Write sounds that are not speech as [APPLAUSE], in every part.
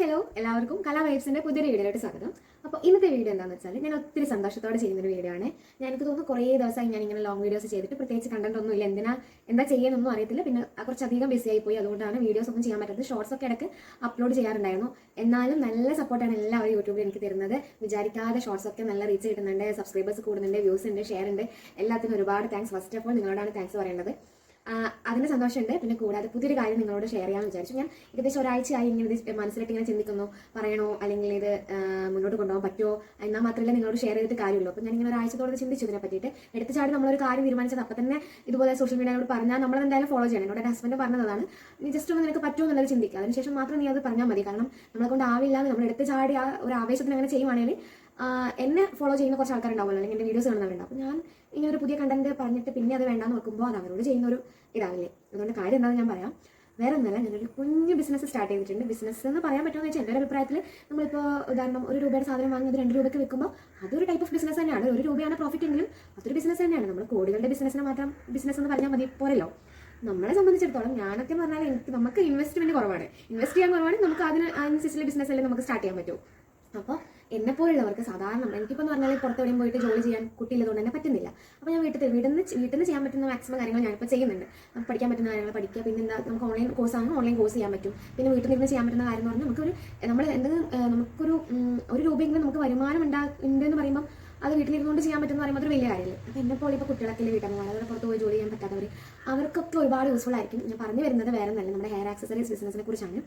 Hello എല്ലാവർക്കും കലാ വൈബ്സിന്റെ പുതിയൊരു വീഡിയോയിലോട്ട് സ്വാഗതം. അപ്പോൾ ഇന്നത്തെ വീഡിയോ എന്താണെന്ന് വെച്ചാൽ ഞാൻ ഒത്തിരി സന്തോഷത്തോടെ ചെയ്യുന്ന ഒരു വീഡിയോ ആണ്. ഞാൻ എനിക്ക് തോന്നുന്നു കുറേ ദിവസമായി ഞാൻ ഇങ്ങനെ ലോങ് വീഡിയോസ് ചെയ്തിട്ട് പ്രത്യേകിച്ച് കണ്ടന്റ് ഒന്നും ഇല്ല. എന്തിനാ എന്താ ചെയ്യുന്നൊന്നും അറിയത്തില്ല. പിന്നെ കുറച്ചധികം ബിസി ആയി പോയി. അതുകൊണ്ടാണ് വീഡിയോസ് ഒന്നും ചെയ്യാൻ പറ്റാത്തത്. ഷോർട്സ് ഒക്കെ ഇടയ്ക്ക് അപ്ലോഡ് ചെയ്യാറുണ്ടായിരുന്നു. എന്നാലും നല്ല സപ്പോർട്ടാണ് എല്ലാവരും യൂട്യൂബിൽ എനിക്ക് തരുന്നത്. വിചാരിക്കാതെ ഷോർട്സ് ഒക്കെ നല്ല റീച്ച് കിട്ടുന്നുണ്ട്. സബ്സ്ക്രൈബേഴ്സ് കൂടുന്നുണ്ട്. വ്യൂസ് ഉണ്ട്. ഷെയർ ഉണ്ട്. എല്ലാത്തിനും ഒരുപാട് താങ്ക്സ് ഫസ്റ്റ് ഓഫ് ഓൾ നിങ്ങളോടാണ് താങ്ക്സ് പറയേണ്ടത്. അതിന് സന്തോഷമുണ്ട്. പിന്നെ കൂടാതെ പുതിയൊരു കാര്യം നിങ്ങളോട് ഷെയർ ചെയ്യാമെന്ന് വിചാരിച്ചു. ഞാൻ ഏകദേശം ഒരാഴ്ചയായി ഇങ്ങനെ ഇത് മനസ്സിലിട്ട് ഇങ്ങനെ ചിന്തിക്കുന്നു. പറയണോ? അല്ലെങ്കിൽ ഇത് മുന്നോട്ട് കൊണ്ടുപോകാൻ പറ്റുമോ? എന്നാൽ മാത്രമല്ല നിങ്ങളോട് ഷെയർ ചെയ്തിട്ട് കാര്യമുള്ളൂ. അപ്പോൾ ഞാൻ ഇങ്ങനെ ഒരാഴ്ചത്തോടെ ചിന്തിച്ചു ഇതിനെ പറ്റിയിട്ട്. എടുത്ത് ചാടി നമ്മളൊരു കാര്യം തീരുമാനിച്ചത് അപ്പം തന്നെ ഇതുപോലെ സോഷ്യൽ മീഡിയയോട് പറഞ്ഞാൽ നമ്മൾ എന്തായാലും ഫോളോ ചെയ്യണം. എന്നോട് എന്റെ ഹസ്ബൻഡ് പറഞ്ഞതാണ് നീ ജസ്റ്റ് ഒന്ന് നിനക്ക് പറ്റുമോ എന്നുള്ളത് ചിന്തിക്കുക അതിനുശേഷം മാത്രം നീ അത് പറഞ്ഞാൽ മതി. കാരണം നമ്മളെ കൊണ്ട് ആവില്ല. നമ്മൾ എടുത്ത് ചാടി ആ ഒരു ആവേശത്തിന് അങ്ങനെ ചെയ്യുവാണെങ്കിൽ എന്നെ ഫോളോ ചെയ്യുന്ന കുറച്ച് ആൾക്കാരുണ്ടാവുമല്ലോ അല്ലെങ്കിൽ എന്റെ വീഡിയോസ് കാണുന്നവരുണ്ടാവും. അപ്പോൾ ഞാൻ ഇങ്ങനെ ഒരു പുതിയ കണ്ടന്റ് പറഞ്ഞിട്ട് പിന്നെ അത് വേണ്ടാന്ന് നോക്കുമ്പോൾ അത് അവരോട് ചെയ്യുന്ന ഒരു ഇതാവില്ലേ. അതുകൊണ്ട് കാര്യം എന്താണെന്ന് ഞാൻ പറയാം. വേറെ ഒന്നല്ല ഞാനൊരു കുഞ്ഞ് ബിസിനസ് സ്റ്റാർട്ട് ചെയ്തിട്ടുണ്ട്. ബിസിനസ് എന്ന് പറയാൻ പറ്റുമെന്ന് വെച്ചാൽ എന്റെ ഒരു അഭിപ്രായത്തിൽ നമ്മളിപ്പോൾ ഉദാഹരണം ഒരു രൂപയുടെ സാധനം വാങ്ങി അത് രണ്ട് രൂപയ്ക്ക് വിൽക്കുമ്പോൾ അതൊരു ടൈപ്പ് ഓഫ് ബിസിനസ് തന്നെയാണ്. ഒരു രൂപയാണ് പ്രോഫിറ്റ് എങ്കിലും അതൊരു ബിസിനസ് തന്നെയാണ്. നമ്മൾ കോടികളുടെ ബിസിനസ്സിന് മാത്രം ബിസിനസ് എന്ന് പറഞ്ഞാൽ മതി പോരല്ലോ. നമ്മളെ സംബന്ധിച്ചിടത്തോളം ഞാനൊക്കെ പറഞ്ഞാൽ എനിക്ക് നമുക്ക് ഇൻവെസ്റ്റ്മെന്റ് കുറവാണ്. ഇൻവെസ്റ്റ് ചെയ്യാൻ കുറവാണ് നമുക്ക് അതിന് അതിനനുസരിച്ചുള്ള ബിസിനസ് അല്ലേ നമുക്ക് സ്റ്റാർട്ട് ചെയ്യാൻ പറ്റും. അപ്പോൾ എന്നെ പോലുള്ളവർക്ക് സാധാരണ എനിക്കിപ്പോൾ പറഞ്ഞാൽ പുറത്ത് എവിടെയും പോയിട്ട് ജോലി ചെയ്യാൻ കുട്ടിയില്ലതുകൊണ്ട് തന്നെ പറ്റുന്നില്ല. അപ്പോൾ ഞാൻ വീട്ടിൽ വീട്ടിൽ നിന്ന് വീട്ടിൽ നിന്ന് ചെയ്യാൻ പറ്റുന്ന മാക്സിമം കാര്യങ്ങൾ ഞാനിപ്പോൾ ചെയ്യുന്നുണ്ട്. നമുക്ക് പഠിക്കാൻ പറ്റുന്ന കാര്യങ്ങൾ പഠിക്കുക പിന്നെ എന്താ നമുക്ക് ഓൺലൈൻ കോഴ്സ് ആണെങ്കിൽ ഓൺലൈൻ കോഴ്സ് ചെയ്യാൻ പറ്റും. പിന്നെ വീട്ടിൽ നിന്ന് ചെയ്യാൻ പറ്റുന്ന കാര്യം എന്ന് പറഞ്ഞാൽ നമുക്കൊരു നമ്മൾ എന്തെങ്കിലും നമുക്കൊരു ഒരു രൂപയെങ്കിലും നമുക്ക് വരുമാനം ഉണ്ടാ ഉണ്ടെന്ന് പറയുമ്പോൾ അത് വീട്ടിലിരുന്നുകൊണ്ട് ചെയ്യാൻ പറ്റുന്ന പറയുമ്പോൾ അതൊരു വലിയ കാര്യമില്ല? അപ്പോൾ എന്നെ പോലെ ഇപ്പോൾ കുട്ടികളൊക്കെ വീട്ടമ്മ അതുപോലെ പുറത്ത് പോയി ജോലി ചെയ്യാൻ പറ്റാത്തവർ അവർക്കൊക്കെ ഒരുപാട് യൂസ്ഫുൾ ആയിരിക്കും. ഞാൻ പറഞ്ഞു വരുന്നത് വേറെ നല്ല നമ്മുടെ ഹെയർ ആക്സസറീസ് ബിസിനസിനെ കുറിച്ചാണ്.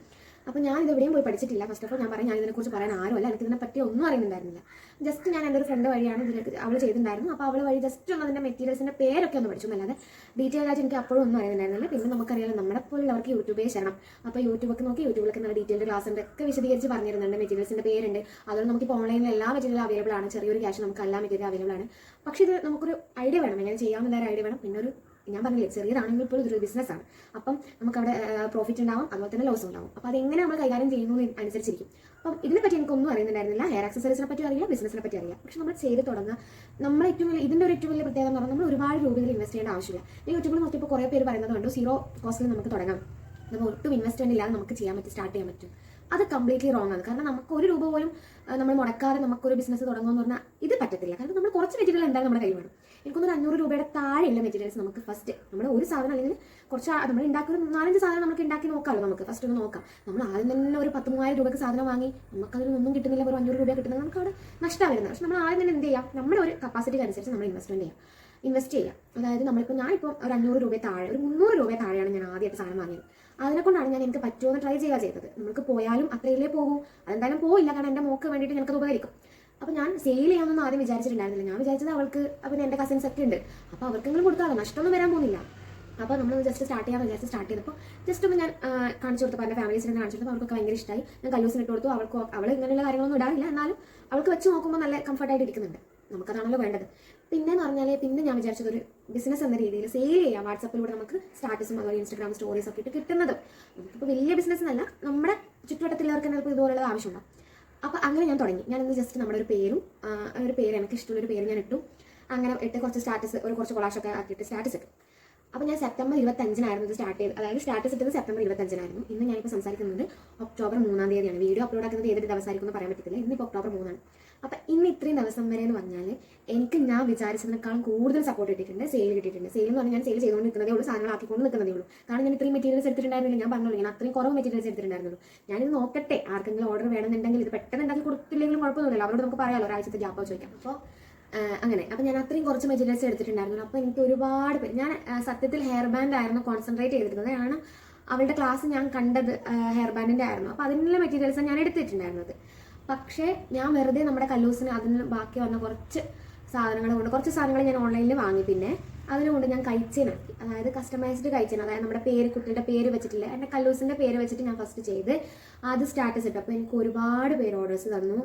അപ്പോൾ ഞാൻ ഇത് എവിടെയും പോയി പഠിച്ചിട്ടില്ല. ഫസ്റ്റ് ഓഫ് ഓൾ ഞാൻ പറയാം ഞാൻ ഇതിനെക്കുറിച്ച് പറയാൻ ആരുമല്ല. എനിക്ക് ഇതിനെ പറ്റി ഒന്നും അറിയുന്നുണ്ടായിരുന്നില്ല. ജസ്റ്റ് ഞാൻ എന്റെ ഒരു ഫ്രണ്ട് വഴിയാണ് ഇതിലേക്ക് അവൾ ചെയ്തിട്ടുണ്ടായിരുന്നു. അപ്പോൾ അവൾ വഴി ജസ്റ്റ് ഒന്ന് അതിന്റെ മെറ്റീരിയൽസിന്റെ പേരൊക്കെ ഒന്ന് പഠിച്ചു. എന്നല്ലാതെ ഡീറ്റെയിൽ ആയിട്ട് എനിക്ക് അപ്പോഴും ഒന്നും അറിയുന്നുണ്ടായിരുന്നില്ല പിന്നെ നമുക്കറിയാലോ നമ്മളെ പോലുള്ളവർക്ക് യൂട്യൂബേ ചെയ്യണം അപ്പോൾ യൂട്യൂബൊക്കെ നോക്കി യൂട്യൂബിലൊക്കെ നല്ല ഡീറ്റെയിൽഡ് ക്ലാസ് ഉണ്ട്. ഒക്കെ വിശദീകരിച്ച് പറഞ്ഞിരുന്നുണ്ട്. മെറ്റീരിയൽസിന്റെ പേരുണ്ട്. അതുകൊണ്ട് നമുക്ക് ഇപ്പോൾ ഓൺലൈനിൽ എല്ലാ മെറ്റീരിയലും അവൈലബിൾ ആണ്. ചെറിയൊരു ക്യാഷ് നമുക്ക് എല്ലാ മെറ്റീരിയൽ അവൈലബിൾ ആണ്. പക്ഷേ ഇത് നമുക്കൊരു ഐഡിയ വേണം. എങ്ങനെ ചെയ്യാമെന്നുള്ള ഒരു ഐഡിയ വേണം. പിന്നെ ഒരു ഞാൻ പറഞ്ഞില്ലേ ചെറിയതാണെങ്കിൽ പോലും ഇതൊരു ബിസിനസ്സാണ് അപ്പം നമുക്കവിടെ പ്രോഫിറ്റ് ഉണ്ടാവും. അതുപോലെ തന്നെ ലോസ് ഉണ്ടാവും. അപ്പോൾ അതെങ്ങനെ നമ്മൾ കൈകാര്യം ചെയ്യുന്നു അനുസരിച്ചിരിക്കും. അപ്പം ഇതിനെപ്പറ്റി എനിക്കൊന്നും അറിയുന്നുണ്ടായിരുന്നില്ല. ഹെയർ ആക്സസറീസിനെ പറ്റി അറിയില്ല ബിസിനസിനെ പറ്റി അറിയാം. പക്ഷെ നമ്മൾ ചെയ്ത് തുടങ്ങുക നമ്മൾ ഏറ്റവും വലിയ ഇതിന്റെ ഒരു ഏറ്റവും വലിയ പ്രത്യേകത എന്ന് പറഞ്ഞാൽ നമ്മൾ ഒരുപാട് രൂപയിൽ ഇൻവെസ്റ്റ് ചെയ്യേണ്ട ആവശ്യമില്ല. ഞാൻ യൂട്യൂബിൽ നോക്കിയപ്പോൾ കുറേ പേര് പറയുന്നത് കണ്ടു സീറോ കോസ്റ്റിൽ നമുക്ക് തുടങ്ങാം. നമ്മൾ ഒട്ടും ഇൻവെസ്റ്റ്മെന്റ് ഇല്ലാതെ നമുക്ക് ചെയ്യാൻ പറ്റും സ്റ്റാർട്ട് ചെയ്യാൻ പറ്റും. അത് കംപ്ലീറ്റ്ലി റോങ് ആണ്. കാരണം നമുക്ക് ഒരു രൂപ പോലും നമ്മൾ മുടക്കാതെ നമുക്കൊരു ബിസിനസ് തുടങ്ങുമെന്ന് പറഞ്ഞാൽ ഇത് പറ്റത്തില്ല. കാരണം നമ്മൾ കുറച്ച് മെറ്റീരിയൽ എന്തായാലും നമ്മുടെ കയ്യിൽ വേണം. എനിക്കൊന്നൊരു അഞ്ഞൂറ് രൂപയുടെ താഴെയുള്ള മെറ്റീരിയൽസ് നമുക്ക് ഫസ്റ്റ് നമ്മൾ ഒരു സാധനം അല്ലെങ്കിൽ കുറച്ച് നമ്മൾ ഉണ്ടാക്കുന്ന നാലഞ്ച് സാധനം നമുക്ക് ഉണ്ടാക്കി നോക്കാമല്ലോ നമുക്ക്. ഫസ്റ്റ് ഒന്ന് നോക്കാം. നമ്മൾ ആദ്യം തന്നെ ഒരു പത്ത് മൂവായിരം രൂപയ്ക്ക് സാധനം വാങ്ങി. നമുക്കതിനൊന്നും കിട്ടുന്നില്ല. ഒരു അഞ്ഞൂറ് രൂപ കിട്ടുന്നത് നമുക്ക് അവിടെ നഷ്ടമാണ് വരുന്നത് പക്ഷെ നമ്മൾ ആദ്യം തന്നെ എന്ത് ചെയ്യാം? നമ്മുടെ ഒരു കപ്പാസിറ്റിക്ക് അനുസരിച്ച് നമ്മൾ ഇൻവെസ്റ്റ്മെന്റ് ചെയ്യാം. ഇൻവെസ്റ്റ് ചെയ്യാം. അതായത് നമ്മളിപ്പോൾ ഞാനിപ്പോൾ ഒരു അഞ്ഞൂറ് രൂപ താഴെ ഒരു മുന്നൂറ് രൂപ താഴെയാണ് ഞാൻ ആദ്യമായിട്ട് സാധനം വാങ്ങിയത്. അതിനെക്കൊണ്ടാണ് ഞാൻ എനിക്ക് പറ്റുമോ എന്ന് ട്രൈ ചെയ്യുക ചെയ്തത്. നമുക്ക് പോയാലും അത്രയിലേ പോകൂ. അതെന്തായാലും പോയില്ല കാരണം എന്റെ മോക്ക് വേണ്ടിയിട്ട് ഞങ്ങൾക്ക് ഉപകരിക്കും അപ്പോൾ ഞാൻ സെയിൽ ചെയ്യാമെന്നൊന്നും ആദ്യം വിചാരിച്ചിട്ടുണ്ടായിരുന്നില്ല. ഞാൻ വിചാരിച്ചത് അവൾക്ക് പിന്നെ എന്റെ കസിൻസ് ഒക്കെ ഉണ്ട്. അപ്പോൾ അവർക്കെങ്കിലും കൊടുക്കാമല്ലോ നഷ്ടമൊന്നും വരാൻ പോകുന്നില്ല. അപ്പൊ നമ്മൾ ജസ്റ്റ് സ്റ്റാർട്ട് ചെയ്യാൻ വിചാരിച്ച് സ്റ്റാർട്ട് ചെയ്തപ്പോൾ ജസ്റ്റ് ഒന്ന് ഞാൻ കാണിച്ചു കൊടുത്തപ്പോൾ എന്റെ ഫാമിലീസിനെ കാണിച്ചു കൊടുത്തപ്പോൾ അവർക്ക് ഭയങ്കര ഇഷ്ടമായി ഞാൻ കല്ലൂസിന് ഇട്ട് കൊടുത്തു. അവൾക്ക് അവൾ ഇങ്ങനെയുള്ള കാര്യങ്ങളൊന്നും ഇടാറില്ല. എന്നാലും അവൾക്ക് വെച്ച് നോക്കുമ്പോൾ നല്ല കംഫർട്ടായിട്ട് ഇരിക്കുന്നുണ്ട്. നമുക്കതാണല്ലോ വേണ്ടത്. പിന്നെ എന്ന് പറഞ്ഞാൽ പിന്നെ ഞാൻ വിചാരിച്ചത് ഒരു ബിസിനസ് എന്ന രീതിയിൽ സെയിൽ ചെയ്യാം. വാട്സപ്പിലൂടെ നമുക്ക് സ്റ്റാറ്റസും അതുപോലെ ഇൻസ്റ്റാഗ്രാം സ്റ്റോറീസ് ഒക്കെ ഇട്ട് കിട്ടുന്നത്. നമുക്കിപ്പോൾ വലിയ ബിസിനസ് എന്നല്ല നമ്മുടെ ചുറ്റുവട്ടത്തുള്ളവർക്ക് ചിലപ്പോൾ ഇതുപോലുള്ള ആവശ്യമുണ്ടാവും. അപ്പോൾ അങ്ങനെ ഞാൻ തുടങ്ങി. ഞാൻ ഇന്ന് ജസ്റ്റ് നമ്മുടെ ഒരു പേരും ഒരു പേര് എനിക്ക് ഇഷ്ടമുള്ള ഒരു പേര് ഞാൻ ഇട്ടു. അങ്ങനെ ഇട്ട് കുറച്ച് സ്റ്റാറ്റസ് ഒരു കുറച്ച് കൊളാഷൊക്കെ ആക്കിയിട്ട് സ്റ്റാറ്റസ് ഇട്ടു. അപ്പോൾ ഞാൻ സെപ്റ്റംബർ ഇരുപത്തഞ്ചിനായിരുന്നു ഇത് സ്റ്റാർട്ട് ചെയ്ത് അതായത് സ്റ്റാറ്റസ് ഇട്ടത് സെപ്റ്റംബർ ഇരുപത്തഞ്ചിനായിരുന്നു. ഇന്ന് ഞാനിപ്പോൾ സംസാരിക്കുന്നത് ഒക്ടോബർ മൂന്നാം തീയതിയാണ്. വീഡിയോ അപ്ലോഡ് ആക്കുന്നത് ഏതൊരു ദിവസമായിരിക്കും എന്ന് പറയാൻ പറ്റത്തില്ല. ഇന്നിപ്പോൾ ഒക്ടോബർ മൂന്നാണ്. അപ്പം ഇന്ന് ഇത്രയും ദിവസം വരെ എന്ന് പറഞ്ഞാൽ എനിക്ക് ഞാൻ വിചാരിച്ചതിനേക്കാളും കൂടുതൽ സപ്പോർട്ട് കിട്ടിയിട്ടുണ്ട് സെയിൽ കിട്ടിയിട്ടുണ്ട്. സെയിൽ എന്ന് പറഞ്ഞാൽ ഞാൻ സെയിൽ ചെയ്തുകൊണ്ട് നിൽക്കുന്നതേ ഉള്ളൂ സാധനങ്ങൾ ആക്കിക്കൊണ്ട് നിൽക്കുന്നതേ ഉള്ളൂ. കാരണം ഞാൻ ഇത്രയും മെറ്റീരിയൽസ് എടുത്തിട്ടുണ്ടായിരുന്നില്ല. ഞാൻ പറഞ്ഞോളൂ ഞാൻ അത്രയും കുറവ് മെറ്റീരിയൽസ് എടുത്തിട്ടുണ്ടായിരുന്നുള്ളൂ. ഞാനിത് നോക്കട്ടെ ആർക്കെങ്കിലും ഓർഡർ വേണമെന്നുണ്ടെങ്കിൽ ഇത് പെട്ടെന്ന് ഉണ്ടാക്കി കൊടുത്തില്ലെങ്കിലും കുഴപ്പമൊന്നുമില്ല അവരോട് നമുക്ക് പറയാമല്ലോ ഒരാഴ്ചത്തെ ഗ്യാപ്പ് ചോദിക്കാം. അപ്പോൾ അങ്ങനെ. അപ്പം ഞാൻ അത്രയും കുറച്ച് മെറ്റീരിയൽസ് എടുത്തിട്ടുണ്ടായിരുന്നു അപ്പോൾ എനിക്ക് ഒരുപാട് പേര് ഞാൻ സത്യത്തിൽ ഹെയർ ബാൻഡ് ആയിരുന്നു കോൺസെൻട്രേറ്റ് ചെയ്തിരുന്നത്. കാരണം അവളുടെ ക്ലാസ് ഞാൻ കണ്ടത് ഹെയർ ബാൻഡിന്റെ ആയിരുന്നു. അപ്പോൾ അതിനുള്ള മെറ്റീരിയൽസ് ഞാൻ എടുത്തിട്ടുണ്ടായിരുന്നത്. പക്ഷേ ഞാൻ വെറുതെ നമ്മുടെ കല്ലൂസിന് അതിന് ബാക്കി വന്ന കുറച്ച് സാധനങ്ങൾ കൊണ്ട് കുറച്ച് സാധനങ്ങൾ ഞാൻ ഓൺലൈനിൽ വാങ്ങി. പിന്നെ അതിനുകൊണ്ട് ഞാൻ കഴിച്ചേനാക്കി അതായത് കസ്റ്റമൈസ്ഡ് കഴിച്ചേന. അതായത് നമ്മുടെ പേര് കുട്ടിയുടെ പേര് വെച്ചിട്ടില്ല. എന്റെ കല്ലൂസിന്റെ പേര് വെച്ചിട്ട് ഞാൻ ഫസ്റ്റ് ചെയ്ത് അത് സ്റ്റാറ്റസ് ഇട്ടു. അപ്പോൾ എനിക്ക് ഒരുപാട് പേര് ഓർഡേഴ്സ് തന്നു.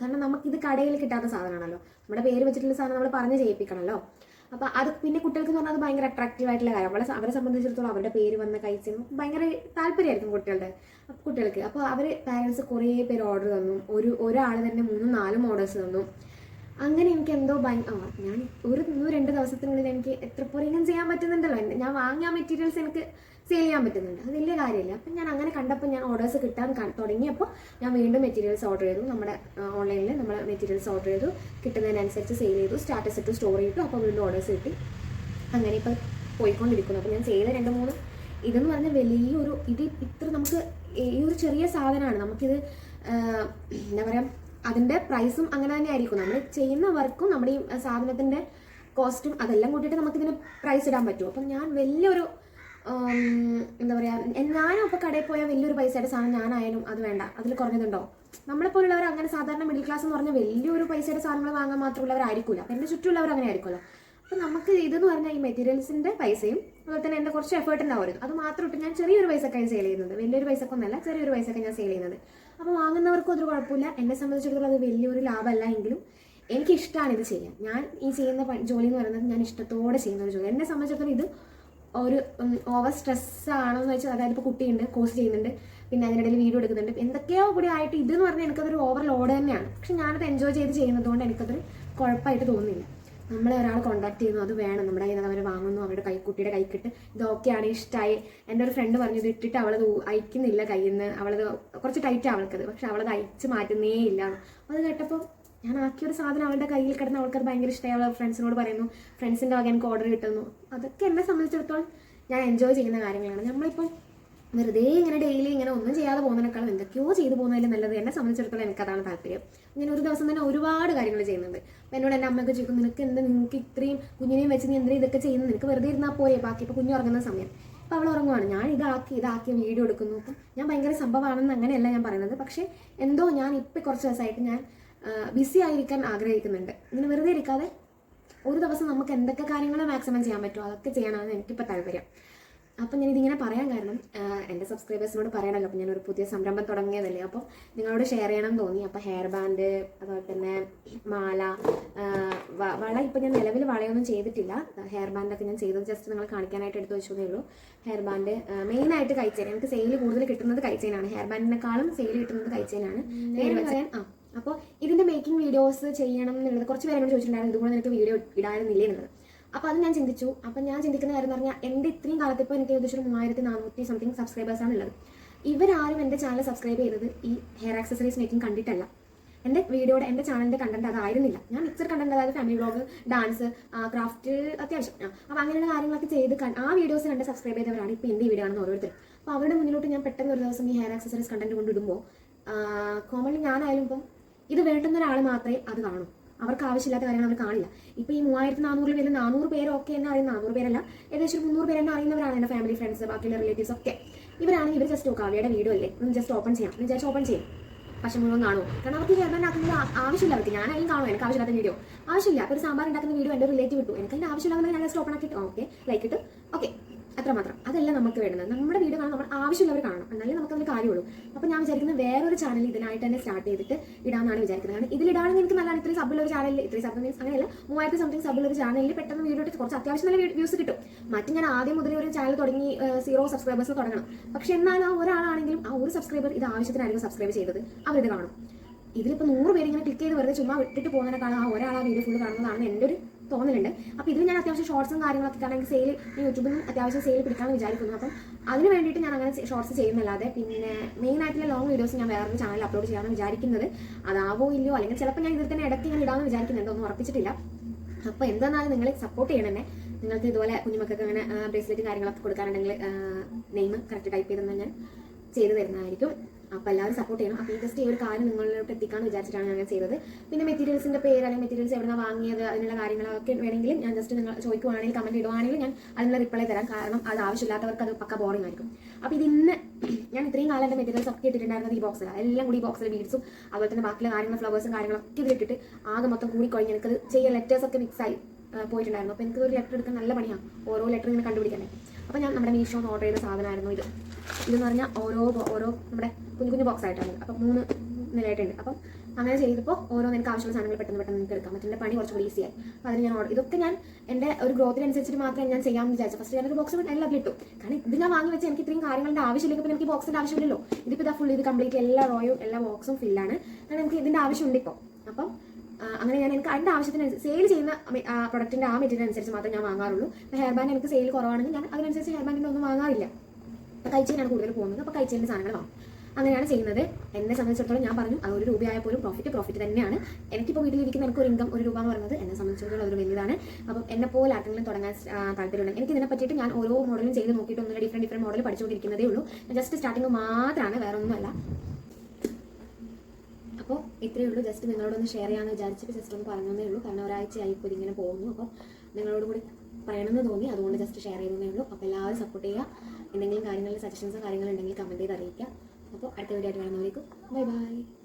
കാരണം നമുക്കിത് കടയിൽ കിട്ടാത്ത സാധനമാണല്ലോ. നമ്മുടെ പേര് വെച്ചിട്ടുള്ള സാധനം നമ്മൾ പറഞ്ഞ് ചെയ്യിപ്പിക്കണമല്ലോ അപ്പോൾ അത് പിന്നെ കുട്ടികൾക്ക് എന്ന് പറഞ്ഞാൽ അത് ഭയങ്കര അട്രാക്റ്റീവ് ആയിട്ടുള്ള കാര്യം. അവളെ അവരെ സംബന്ധിച്ചിടത്തോളം അവരുടെ പേര് വന്ന കഴിച്ചും ഭയങ്കര താല്പര്യമായിരിക്കും കുട്ടികളുടെ. കുട്ടികൾക്ക് അപ്പോൾ അവർ പാരന്റ്സ് കുറേ പേര് ഓർഡർ തന്നു. ഒരു ഒരാൾ തന്നെ മൂന്നും നാലും ഓർഡേഴ്സ് തന്നു. അങ്ങനെ എനിക്ക് എന്തോ ഭയങ്കര ഞാൻ ഒരു രണ്ട് ദിവസത്തിനുള്ളിൽ എനിക്ക് എത്ര പോലെങ്കിലും ചെയ്യാൻ പറ്റുന്നുണ്ടല്ലോ. ഞാൻ വാങ്ങിയ മെറ്റീരിയൽസ് എനിക്ക് സെയിൽ ചെയ്യാൻ പറ്റുന്നുണ്ട്. അത് വലിയ കാര്യമില്ല. അപ്പം ഞാൻ അങ്ങനെ കണ്ടപ്പോൾ ഞാൻ ഓർഡേഴ്സ് കിട്ടാൻ തുടങ്ങിയപ്പോൾ ഞാൻ വീണ്ടും മെറ്റീരിയൽസ് ഓർഡർ ചെയ്തു. നമ്മുടെ ഓൺലൈനിൽ നമ്മൾ മെറ്റീരിയൽസ് ഓർഡർ ചെയ്തു. കിട്ടുന്നതിനനുസരിച്ച് സെയിൽ ചെയ്തു. സ്റ്റാറ്റസ് ഇട്ടു സ്റ്റോർ ചെയ്തു അപ്പോൾ വീണ്ടും ഓർഡേഴ്സ് കിട്ടി. അങ്ങനെ ഇപ്പം പോയിക്കൊണ്ടിരിക്കുന്നു. അപ്പോൾ ഞാൻ ചെയ്ത രണ്ട് മൂന്ന് ഇതെന്ന് പറഞ്ഞാൽ വലിയൊരു ഇത് ഇത്ര നമുക്ക് ഈ ഒരു ചെറിയ സാധനമാണ്. നമുക്കിത് എന്താ പറയുക അതിന്റെ പ്രൈസും അങ്ങനെ തന്നെ ആയിരിക്കും. നമ്മൾ ചെയ്യുന്ന വർക്കും നമ്മുടെ ഈ സാധനത്തിന്റെ കോസ്റ്റും അതെല്ലാം കൂട്ടിയിട്ട് നമുക്കിതിന് പ്രൈസ് ഇടാൻ പറ്റും. അപ്പം ഞാൻ വലിയൊരു എന്താ പറയാ ഞാനും അപ്പോൾ കടയിൽ പോയാൽ വലിയൊരു പൈസയുടെ സാധനം ഞാനായാലും അത് വേണ്ട. അതിൽ കുറഞ്ഞതുണ്ടോ? നമ്മളെപ്പോലുള്ളവർ അങ്ങനെ സാധാരണ മിഡിൽ ക്ലാസ് എന്ന് പറഞ്ഞാൽ വലിയൊരു പൈസയുടെ സാധനങ്ങൾ വാങ്ങാൻ മാത്രമുള്ളവരായിരിക്കില്ല എന്റെ ചുറ്റുമുള്ളവർ അങ്ങനെ ആയിരിക്കുമല്ലോ. അപ്പം നമുക്ക് ഇതെന്ന് പറഞ്ഞാൽ ഈ മെറ്റീരിയൽസിന്റെ പൈസയും അതുപോലെ തന്നെ എന്റെ കുറച്ച് എഫേർട്ട് ഉണ്ടാവും അത് മാത്രം ഇട്ട് ഞാൻ ചെറിയൊരു പൈസക്കാണ് സെയിൽ ചെയ്യുന്നത്. വലിയൊരു പൈസക്കൊന്നല്ല ചെറിയൊരു പൈസക്ക് ഞാൻ സെയിൽ ചെയ്യുന്നത്. അപ്പോൾ വാങ്ങുന്നവർക്കും അതൊരു കുഴപ്പമില്ല. എന്നെ സംബന്ധിച്ചിടത്തോളം അത് വലിയൊരു ലാഭമല്ല എങ്കിലും എനിക്ക് ഇഷ്ടമാണ് ഇത് ചെയ്യാൻ. ഞാൻ ഈ ചെയ്യുന്ന ജോലി എന്ന് പറയുന്നത് ഞാൻ ഇഷ്ടത്തോടെ ചെയ്യുന്ന ഒരു ജോലി. എന്നെ സംബന്ധിച്ചിടത്തോളം ഇത് ഒരു ഓവർ സ്ട്രെസ് ആണോ എന്ന് വെച്ചാൽ അതായത് ഇപ്പോൾ കുട്ടിയുണ്ട് കോഴ്സ് ചെയ്യുന്നുണ്ട് പിന്നെ അതിനിടയിൽ വീഡിയോ എടുക്കുന്നുണ്ട്. എന്തൊക്കെയോ കൂടി ആയിട്ട് ഇതെന്ന് പറഞ്ഞാൽ എനിക്കതൊരു ഓവർ ലോഡ് തന്നെയാണ്. പക്ഷെ ഞാനത് എൻജോയ് ചെയ്ത് ചെയ്യുന്നതുകൊണ്ട് എനിക്കതൊരു കുഴപ്പമായിട്ട് തോന്നുന്നില്ല. നമ്മളെ ഒരാൾ കോൺടാക്ട് ചെയ്യുന്നു അത് വേണം നമ്മുടെ കയ്യിൽ നിന്ന് അവർ വാങ്ങുന്നു അവരുടെ കൈ കുട്ടിയുടെ കൈക്കിട്ട് ഇതൊക്കെയാണ് ഇഷ്ടമായി എന്റെ ഒരു ഫ്രണ്ട് പറഞ്ഞു ഇത് ഇട്ടിട്ട് അവളത് അയക്കുന്നില്ല കയ്യിൽ നിന്ന്. അവളത് കുറച്ച് ടൈറ്റ് അവൾക്കത്. പക്ഷെ അവളത് അയച്ച് മാറ്റുന്നേ ഇല്ല. അത് കേട്ടപ്പോൾ ഞാൻ ആക്കിയൊരു സാധനം അവളുടെ കയ്യിൽ കിടന്ന് അവൾക്കത് ഭയങ്കര ഇഷ്ടമായി അവളെ ഫ്രണ്ട്സിനോട് പറയുന്നു ഫ്രണ്ട്സിന്റെ വക എനിക്ക് ഓർഡർ കിട്ടുന്നു. അതൊക്കെ എന്നെ സംബന്ധിച്ചിടത്തോളം ഞാൻ എൻജോയ് ചെയ്യുന്ന കാര്യങ്ങളാണ്. നമ്മളിപ്പം വെറുതെ ഇങ്ങനെ ഡെയിലി ഇങ്ങനെ ഒന്നും ചെയ്യാതെ പോകുന്നതിനേക്കാളും എന്തൊക്കെയോ ചെയ്തു പോകുന്നതിൽ നല്ലത് എന്നെ സംബന്ധിച്ചിടത്തോളം എനിക്കതാണ് താല്പര്യം. ഞാൻ ഒരു ദിവസം തന്നെ ഒരുപാട് കാര്യങ്ങൾ ചെയ്യുന്നുണ്ട്. അപ്പം എന്നോട് എന്റെ അമ്മയൊക്കെ ചോദിക്കും നിനക്ക് എന്ത് നിനക്ക് ഇത്രയും കുഞ്ഞിനെയും വെച്ച് നീ എന്തിനാ ഇതൊക്കെ ചെയ്യുന്നത്? നിനക്ക് വെറുതെ ഇരുന്നാൽ പോരെ ബാക്കി ഇപ്പോൾ കുഞ്ഞു ഉറങ്ങുന്ന സമയം. അപ്പോൾ അവൾ ഉറങ്ങുവാണ് ഞാൻ ഇതാക്കി ഇതാക്കി വീഡിയോ എടുക്കുന്നു. അപ്പം ഞാൻ ഭയങ്കര സംഭവമാണെന്ന് അങ്ങനെയല്ല ഞാൻ പറയുന്നത്. പക്ഷേ എന്തോ ഞാൻ ഇപ്പം കുറച്ച് ദിവസമായിട്ട് ഞാൻ ബിസി ആയിരിക്കാൻ ആഗ്രഹിക്കുന്നുണ്ട്. ഇങ്ങനെ വെറുതെ ഇരിക്കാതെ ഒരു ദിവസം നമുക്ക് എന്തൊക്കെ കാര്യങ്ങൾ മാക്സിമം ചെയ്യാൻ പറ്റുമോ? അതൊക്കെ ചെയ്യണമെന്ന് എനിക്കിപ്പോൾ താല്പര്യം. അപ്പം ഞാൻ ഇതിങ്ങനെ പറയാൻ കാരണം എന്റെ സബ്സ്ക്രൈബേഴ്സിനോട് പറയണമല്ലോ അപ്പം ഞാനൊരു പുതിയ സംരംഭം തുടങ്ങിയതല്ലേ. അപ്പം നിങ്ങളോട് ഷെയർ ചെയ്യണം തോന്നി. അപ്പോൾ ഹെയർ ബാൻഡ് അതുപോലെ തന്നെ മാല വള ഇപ്പം ഞാൻ നിലവിൽ വളയൊന്നും ചെയ്തിട്ടില്ല. ഹെയർ ബാൻഡൊക്കെ ഞാൻ ചെയ്തത് ജസ്റ്റ് നിങ്ങൾ കാണിക്കാനായിട്ട് എടുത്ത് വെച്ചതേ ഉള്ളൂ. ഹെയർ ബാൻഡ് മെയിനായിട്ട് കൈച്ചേൻ എനിക്ക് സെയിൽ കൂടുതൽ കിട്ടുന്നത് കൈച്ചേനാണ് ഹെയർ ബാൻഡിനെക്കാളും സെയിൽ കിട്ടുന്നത് കൈച്ചേനാണ് ഹെയർ വെച്ചാൽ ആ അപ്പോൾ ഇതിന്റെ മേക്കിംഗ് വീഡിയോസ് ചെയ്യണം എന്നുള്ളത് കുറച്ച് പേരെ എന്നോട് ചോദിച്ചിട്ടുണ്ടായിരുന്നു ഇതുകൊണ്ട് നിനക്ക് വീഡിയോ ഇടാനില്ലേ? എന്നുള്ളത്. അപ്പോൾ അത് ഞാൻ ചിന്തിച്ചു. അപ്പോൾ ഞാൻ ചിന്തിക്കുന്ന കാര്യം എന്ന് പറഞ്ഞാൽ എന്റെ ഇത്രയും കാലത്ത് ഇപ്പോൾ എനിക്ക് ഏകദേശം മൂവായിരത്തി നാനൂറ്റി സംതിങ് സബ്സ്ക്രൈബേഴ്സാണ് ഉള്ളത്. ഇവരാരും എന്റെ ചാനൽ സബ്സ്ക്രൈബ് ചെയ്തത് ഈ ഹെയർ ആക്സസറീസ് മേക്കിംഗ് കണ്ടിട്ടല്ല. എന്റെ വീഡിയോയുടെ എന്റെ ചാനലിന്റെ കണ്ടന്റ് അതായിരുന്നില്ല ഞാൻ മിക്സർ കണ്ടന്റ് അതായത് ഫാമിലി വ്ളോഗ് ഡാൻസ് ക്രാഫ്റ്റ് അത്യാവശ്യം. അപ്പോൾ അങ്ങനെയുള്ള കാര്യങ്ങളൊക്കെ ചെയ്ത് ആ വീഡിയോസ് കണ്ട് സബ്സ്ക്രൈബ് ചെയ്തവരാണ് ഇപ്പോൾ എന്റെ വീഡിയോ ആണെന്ന് ഓരോരുത്തരും. അപ്പോൾ അവരുടെ മുന്നിലോട്ട് ഞാൻ പെട്ടെന്ന് ഒരു ദിവസം ഈ ഹെയർ ആക്സസറീസ് കണ്ടന്റ് കൊണ്ടിടുമ്പോൾ കോമൺലി ഞാനായാലും ഇപ്പം ഇത് വേണ്ടുന്ന ഒരാൾ മാത്രമേ അത് കാണൂ. അവർക്ക് ആവശ്യമില്ലാത്ത കാര്യങ്ങൾ അവർ കാണില്ല. ഇപ്പോൾ ഈ മൂവായിരത്തി നാനൂറിൽ വരുന്ന നാനൂറ് പേരൊക്കെ എന്നെ അറിയുന്ന നാനൂറ് പേരല്ല ഏകദേശം ഒരു മുന്നൂറ് പേരെന്നെ അറിയുന്നവരാണ് എന്റെ ഫാമിലി ഫ്രണ്ട്സ് ബാക്കിയുള്ള റിലേറ്റീവ്സ് ഒക്കെ. ഇവരാണ് ഇവർ ജസ്റ്റ് കാവ്യയുടെ വീഡിയോ അല്ലേ? ഒന്ന് ജസ്റ്റ് ഓപ്പൺ ചെയ്യാം. എന്ന് വിചാരിച്ച് ഓപ്പൺ ചെയ്യും. പക്ഷെ മുഴുവൻ കാണുമോ കാരണം അവർക്ക് ചേർന്ന് ആക്കുന്നത് ആവശ്യമില്ല അവർക്ക്. ഞാനായാലും കാണുമോ? എനിക്ക് ആവശ്യമില്ലാത്ത വീഡിയോ ആവശ്യമില്ല. ഒരു സാമ്പാർ ഉണ്ടാക്കുന്ന വീഡിയോ എന്റെ റിലേറ്റീവ് ഇട്ടു. എനിക്ക് അതിന്റെ ആവശ്യമില്ലാതെ ഞാൻ ജസ്റ്റ് ഓപ്പൺ ആക്കിയിട്ട് ഓക്കെ ലൈക്ക് ഇട്ട് ഓക്കെ അത്രമാത്രം. അതല്ല നമുക്ക് വേണ്ടത്. നമ്മുടെ വീഡിയോ കാണാൻ നമ്മൾ ആവശ്യമുള്ളവർ കാണണം. എന്നാലേ നമുക്ക് അതിന് കാര്യമുള്ളൂ. അപ്പോൾ ഞാൻ വിചാരിക്കുന്നത് വേറൊരു ചാനൽ ഇതിനായിട്ട് തന്നെ സ്റ്റാർട്ട് ചെയ്തിട്ട് ഇടാമെന്നാണ് വിചാരിക്കുന്നത്. കാരണം ഇതിലിടാണെങ്കിൽ എനിക്ക് നല്ലതാണ്. ഇത്രയും സബുള്ള ഒരു ചാനലിൽ ഇത്രയും സബ് മീൻസ് അങ്ങനെയല്ല. മൂവായിരത്തി സംതിങ് സബുള്ള ഒരു ചാനലിൽ പെട്ടെന്ന് വീഡിയോ ഇട്ട് കുറച്ച് അത്യാവശ്യം നല്ല വ്യൂസ് കിട്ടും. മറ്റും ഞാൻ ആദ്യം മുതലേ ഒരു ചാനൽ തുടങ്ങി സീറോ സബ്സ്ക്രൈബേഴ്സ് തുടങ്ങണം. പക്ഷെ എന്നാൽ ആ ഒരാളാണെങ്കിലും ആ ഒരു സബ്സ്ക്രൈബർ ഇത് ആവശ്യത്തിനായിരിക്കും സബ്സ്ക്രൈബ് ചെയ്തത്. അവരിത് കാണും. ഇതിലിപ്പോൾ നൂറ് പേര് ഇങ്ങനെ ക്ലിക്ക് ചെയ്ത് വെറുതെ ചുമ്മാ വിട്ടിട്ട് പോകുന്നതിനേക്കാളും ആ ഒരാൾ ആ വീഡിയോ ഫുൾ കാണുന്നതാണ് എന്റെ ഒരു തോന്നലുണ്ട്. അപ്പോൾ ഇതിൽ ഞാൻ അത്യാവശ്യം ഷോർട്സും കാര്യങ്ങളൊക്കെ കാരണം എനിക്ക് സെയിൽ യൂട്യൂബിൽ നിന്ന് അത്യാവശ്യം സെയിൽ പിടിക്കാമെന്ന് വിചാരിക്കുന്നു. അപ്പം അതിന് വേണ്ടിയിട്ട് ഞാൻ അങ്ങനെ ഷോർട്സ് ചെയ്യുന്നല്ലാതെ പിന്നെ മെയിൻ ആയിട്ടുള്ള ലോങ് വീഡിയോസ് ഞാൻ വേറൊരു ചാനൽ അപ്ലോഡ് ചെയ്യാമെന്ന് വിചാരിക്കുന്നത് അതാവോ ഇല്ലയോ? അല്ലെങ്കിൽ ചിലപ്പോൾ ഞാൻ ഇതിൽ തന്നെ ഇടയ്ക്ക് ഞാൻ ഇടാമെന്ന് വിചാരിക്കുന്നുണ്ട്. ഒന്നും ഉറപ്പിച്ചിട്ടില്ല. അപ്പോൾ എന്താണെന്നാലും നിങ്ങൾ സപ്പോർട്ട് ചെയ്യണമെന്നെ നിങ്ങൾക്ക് ഇതുപോലെ കുഞ്ഞുമക്കൾക്ക് അങ്ങനെ ബ്രേസ്ലെറ്റ് കാര്യങ്ങളൊക്കെ കൊടുക്കാനുണ്ടെങ്കിൽ നെയിം കറക്റ്റ് ടൈപ്പ് ചെയ്തെന്ന് ഞാൻ ചെയ്തു തരുന്നതായിരിക്കും. അപ്പോൾ എല്ലാവരും സപ്പോർട്ട് ചെയ്യണം. അപ്പോൾ ജസ്റ്റ് ഈ ഒരു കാര്യം നിങ്ങളിലോട്ട് എത്തിക്കാന്ന് വിചാരിച്ചിട്ടാണ് ഞാൻ ചെയ്തത്. പിന്നെ മെറ്റീരിയൽസിന്റെ പേര് അല്ലെങ്കിൽ മെറ്റീരിയൽസ് എവിടെ നിന്ന് വാങ്ങിയത് അതിനുള്ള കാര്യങ്ങളൊക്കെ വേണമെങ്കിൽ ഞാൻ ജസ്റ്റ് നിങ്ങൾ ചോദിക്കുവാണെങ്കിൽ കമന്റ് ഇടുവാണെങ്കിൽ ഞാൻ അതിനുള്ള റിപ്ലൈ തരാം. കാരണം അത് ആവശ്യമില്ലാത്തവർക്ക് അത് പക്ക ബോറിംഗ് ആയിരിക്കും. അപ്പോൾ ഇത് ഇന്ന് [CLEARS THROAT] ഞാൻ ഇത്രയും കാലം എന്റെ മെറ്റീരിയൽസ് ഒക്കെ ഇട്ടിട്ടുണ്ടായിരുന്നത് ഈ ബോക്സിലാണ് എല്ലാം കൂടി ബോക്സിൽ ബീഡ്സും അതുപോലെ തന്നെ ബാക്കിയുള്ള കാര്യങ്ങൾ ഫ്ലവേഴ്സും കാര്യങ്ങളൊക്കെ ഇതിലിട്ടിട്ട് ആകെ മൊത്തം കൂടി കഴിഞ്ഞ് എനിക്കത് ചെയ്യാൻ ലെറ്റേഴ്സ് ഒക്കെ മിക്സ് ആ, പോയിട്ടുണ്ടായിരുന്നു. അപ്പോൾ എനിക്ക് ഒരു ലെറ്റർ എടുക്കാൻ നല്ല പണിയാണ് ഓരോ ലെറ്റർ ഇങ്ങനെ കണ്ടുപിടിക്കാനേ അപ്പോൾ ഞാൻ നമ്മുടെ മീഷോന്ന് ഓർഡർ ചെയ്ത സാധനമായിരുന്നു ഇത്. ഇതെന്ന് പറഞ്ഞാൽ ഓരോ ഓരോ നമ്മുടെ കുഞ്ഞു കുഞ്ഞു ബോക്സ് ആയിട്ടാണ്. അപ്പം മൂന്ന് നിലയായിട്ടുണ്ട്. അപ്പം അങ്ങനെ ചെയ്തപ്പോൾ ഓരോ നിനക്ക് ആവശ്യമുള്ള സാധനങ്ങൾ പെട്ടെന്ന് പെട്ടെന്ന് നിനക്ക് എടുക്കാം. മറ്റേ പണി കുറച്ചുകൂടി ഈസി ആയി. അപ്പോൾ അതിന് ഞാൻ ഓർഡർ ഇതൊക്കെ ഞാൻ എന്റെ ഒരു ഗ്രോത്തിനനുസരിച്ചിട്ട് മാത്രമേ ഞാൻ ചെയ്യാമെന്ന് വിചാരിച്ചു ഫസ്റ്റ് ഞാനൊരു ബോക്സ് എല്ലാം ഇട്ടു. കാരണം ഇത് ഞാൻ വാങ്ങി വെച്ച് എനിക്ക് ഇത്രയും കാര്യങ്ങളുടെ ആവശ്യമില്ലെങ്കിൽ പിന്നെ എനിക്ക് ബോക്സിന്റെ ആവശ്യമില്ലല്ലോ. ഇതിപ്പോൾ ഇതാ ഫുൾ ഇത് കംപ്ലീറ്റ് എല്ലാ റോയും എല്ലാ ബോക്സും ഫില്ലാണ് കാരണം എനിക്ക് ഇതിന്റെ ആവശ്യമുണ്ട് ഇപ്പോൾ അപ്പം അങ്ങനെ ഞാൻ എനിക്ക് അതിന്റെ ആവശ്യത്തിന് സെയിൽ ചെയ്യുന്ന പ്രൊഡക്റ്റിന്റെ ആ മെറ്റീരിയൽ അനുസരിച്ച് മാത്രമേ ഞാൻ വാങ്ങാറുള്ളൂ. ഹെയർ ബാൻഡ് എനിക്ക് സെയിൽ കുറവാണെങ്കിൽ ഞാൻ അതിനനുസരിച്ച് ഹെയർ ബാൻഡിന്റെ ഒന്നും വാങ്ങാറില്ല. കഴിച്ചിലാണ് കൂടുതൽ പോകുന്നത്. അപ്പോൾ കഴിച്ചതിന്റെ സാധനങ്ങൾ വാങ്ങും. അങ്ങനെയാണ് ചെയ്യുന്നത്. എന്നെ സംബന്ധിച്ചിടത്തോളം ഞാൻ പറഞ്ഞു അത് ഒരു രൂപയായ പ്രോഫിറ്റ് പ്രോഫിറ്റ് തന്നെയാണ്. എനിക്കിപ്പോൾ വീട്ടിലിരിക്കുന്ന എനിക്ക് ഒരു ഇൻകം ഒരു രൂപ എന്ന് പറയുന്നത് എന്നെ സംബന്ധിച്ചിടത്തോളം അതൊരു വലിയതാണ് അപ്പം എന്നെ പോലെ ആർക്കെങ്കിലും തുടങ്ങാൻ താല്പര്യമുണ്ട് എനിക്ക് ഇതിനെ പറ്റിയിട്ട് ഞാൻ ഓരോ മോഡലും ചെയ്ത് നോക്കിയിട്ട് ഡിഫറെന്റ് ഡിഫറെന്റ് മോഡൽ പഠിച്ചുകൊണ്ടിരിക്കുന്നതേ ഉള്ളൂ. ജസ്റ്റ് സ്റ്റാർട്ടിങ് മാത്രമാണ് വേറെ ഒന്നുമല്ല അപ്പോൾ ഇത്രയേ ഉള്ളൂ. ജസ്റ്റ് നിങ്ങളോടൊന്ന് ഷെയർ ചെയ്യാമെന്ന് വിചാരിച്ചിട്ട് ജസ്റ്റ് ഒന്ന് പറഞ്ഞതേ ഉള്ളൂ. കാരണം ഒരാഴ്ചയായി ഇപ്പോൾ ഇതിങ്ങനെ പോകുന്നു. അപ്പോൾ നിങ്ങളോട് കൂടി പറയണമെന്ന് തോന്നി. അതുകൊണ്ട് ജസ്റ്റ് ഷെയർ ചെയ്തതേ ഉള്ളൂ. അപ്പോൾ എല്ലാവരും സപ്പോർട്ട് ചെയ്യുക. എന്തെങ്കിലും കാര്യങ്ങളിൽ സജഷൻസോ കാര്യങ്ങളുണ്ടെങ്കിൽ കമന്റ് ചെയ്ത് അറിയിക്കുക. അപ്പോൾ അടുത്ത വീഡിയോ ആയിട്ട് വരുന്നവരേക്കും ബൈ ബൈ